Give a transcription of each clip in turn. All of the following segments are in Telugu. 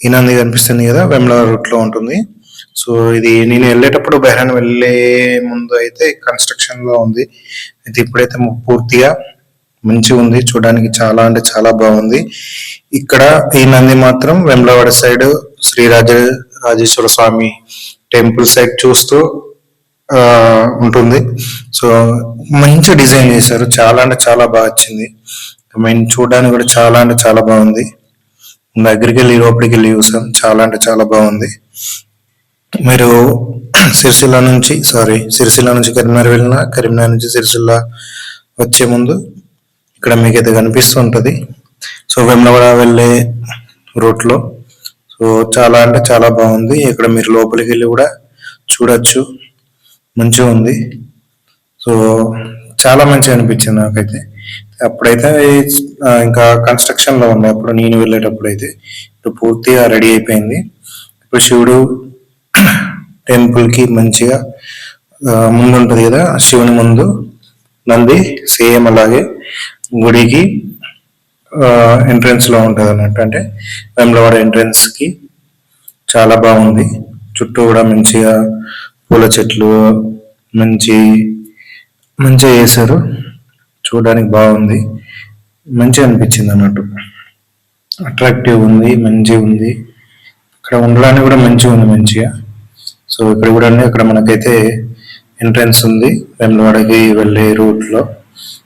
ఈ నంది కనిపిస్తుంది కదా వెమ్లవాడ రూట్లో ఉంటుంది. సో ఇది నేను వెళ్ళేటప్పుడు బెహ్రాన్ వెళ్ళే ముందు అయితే కన్స్ట్రక్షన్లో ఉంది. అయితే ఇప్పుడైతే పూర్తిగా మంచిగా ఉంది. చూడడానికి చాలా అంటే చాలా బాగుంది. ఇక్కడ ఈ నంది మాత్రం Vemulawada side Shri Raja Rajeshwara Swamy temple side చూస్తూ ఆ, ఉంటుంది. సో మంచి డిజైన్ చేశారు. చాలా అంటే చాలా బాగా వచ్చింది. మెయిన్ చూడడానికి కూడా చాలా అంటే చాలా బాగుంది. దగ్గరికి వెళ్ళి లోపలికి వెళ్ళి చూసాం. చాలా అంటే చాలా బాగుంది. మీరు సిరిసిల్ల నుంచి సారీ సిరిసిల్ల నుంచి కరీంనగర్ వెళ్ళినా కరీంనగర్ నుంచి సిరిసిల్ల వచ్చే ముందు ఇక్కడ మీకు అయితే కనిపిస్తుంటది. సో వెమ్లవాడ వెళ్ళే రూట్లో. సో చాలా అంటే చాలా బాగుంది. ఇక్కడ మీరు లోపలికి వెళ్ళి కూడా చూడొచ్చు. మంచిగా ఉంది. సో చాలా మంచిగా అనిపించింది నాకైతే. అప్పుడైతే ఇంకా కన్స్ట్రక్షన్లో ఉంది అప్పుడు నేను వెళ్ళేటప్పుడు అయితే ఇప్పుడు పూర్తిగా రెడీ అయిపోయింది. ఇప్పుడు శివుడు టెంపుల్కి మంచిగా ముందు ఉంటుంది కదా శివుని ముందు నంది సేమ్ అలాగే గుడికి ఎంట్రన్స్లో ఉంటుంది అన్నట్టు. అంటే వేములవాడ ఎంట్రన్స్కి చాలా బాగుంది. చుట్టూ కూడా మంచిగా పూల చెట్లు మంచి మంచిగా చేశారు. చూడడానికి బాగుంది. మంచిగా అనిపించింది అన్నట్టు. అట్రాక్టివ్ ఉంది మంచిగా ఉంది. ఇక్కడ ఉండడానికి కూడా మంచిగా ఉంది మంచిగా. సో ఇక్కడ కూడా ఇక్కడ మనకైతే ఎంట్రన్స్ ఉంది. వెమ్లవాడకి వెళ్ళే రూట్లో.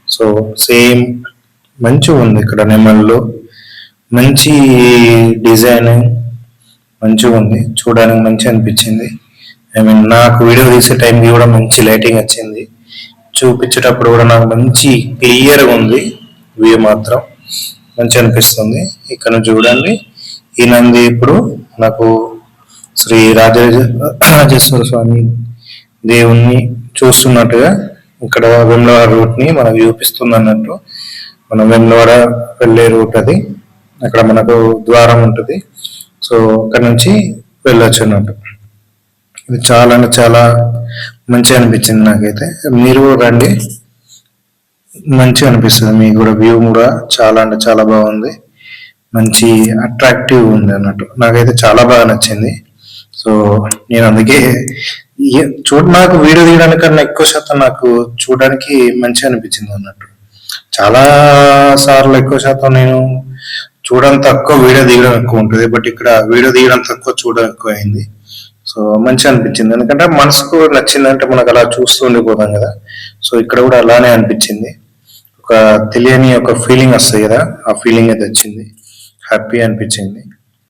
సో సేమ్ మంచిగా ఉంది ఇక్కడ నెమల్లో మంచి డిజైన్ మంచిగా ఉంది. చూడడానికి మంచి అనిపించింది. ఐ మీన్ నాకు వీడియో తీసే టైంకి కూడా మంచి లైటింగ్ వచ్చింది. చూపించేటప్పుడు కూడా నాకు మంచి క్లియర్గా ఉంది వ్యూ మాత్రం. మంచి అనిపిస్తుంది. ఇక్కడ చూడండి. ఈ నంది ఇప్పుడు నాకు శ్రీ రాజ రాజేశ్వర స్వామి దేవుణ్ణి చూస్తున్నట్టుగా ఇక్కడ వెమ్లవాడ రూట్ని మనకు చూపిస్తుంది అన్నట్టు మనం వెమ్లవాడ వెళ్ళే రూట్ అది. అక్కడ మనకు ద్వారం ఉంటుంది. సో అక్కడ నుంచి వెళ్ళొచ్చు అన్నట్టు. ఇది చాలా అంటే చాలా మంచిగా అనిపించింది నాకైతే. మీరు కూడా రండి. మంచిగా అనిపిస్తుంది. మీకు కూడా వ్యూ కూడా చాలా అంటే చాలా బాగుంది. మంచి అట్రాక్టివ్ ఉంది అన్నట్టు. నాకైతే చాలా బాగా నచ్చింది. సో నేను అందుకే చూడ నాకు వీడియో తీయడానికి కన్నా ఎక్కువ శాతం నాకు చూడడానికి మంచిగా అనిపించింది అన్నట్టు. చాలా సార్లు ఎక్కువ శాతం నేను చూడడం తక్కువ వీడియో తీయడం ఎక్కువ ఉంటుంది. బట్ ఇక్కడ వీడియో తీయడం తక్కువ చూడడం ఎక్కువ అయింది. సో మంచిగా అనిపించింది. ఎందుకంటే మనసుకు నచ్చిందంటే మనకు అలా చూస్తూ ఉండిపోతాం కదా. సో ఇక్కడ కూడా అలానే అనిపించింది. ఒక తెలియని ఒక ఫీలింగ్ వస్తుంది కదా. ఆ ఫీలింగ్ అయితే వచ్చింది హ్యాపీ అనిపించింది.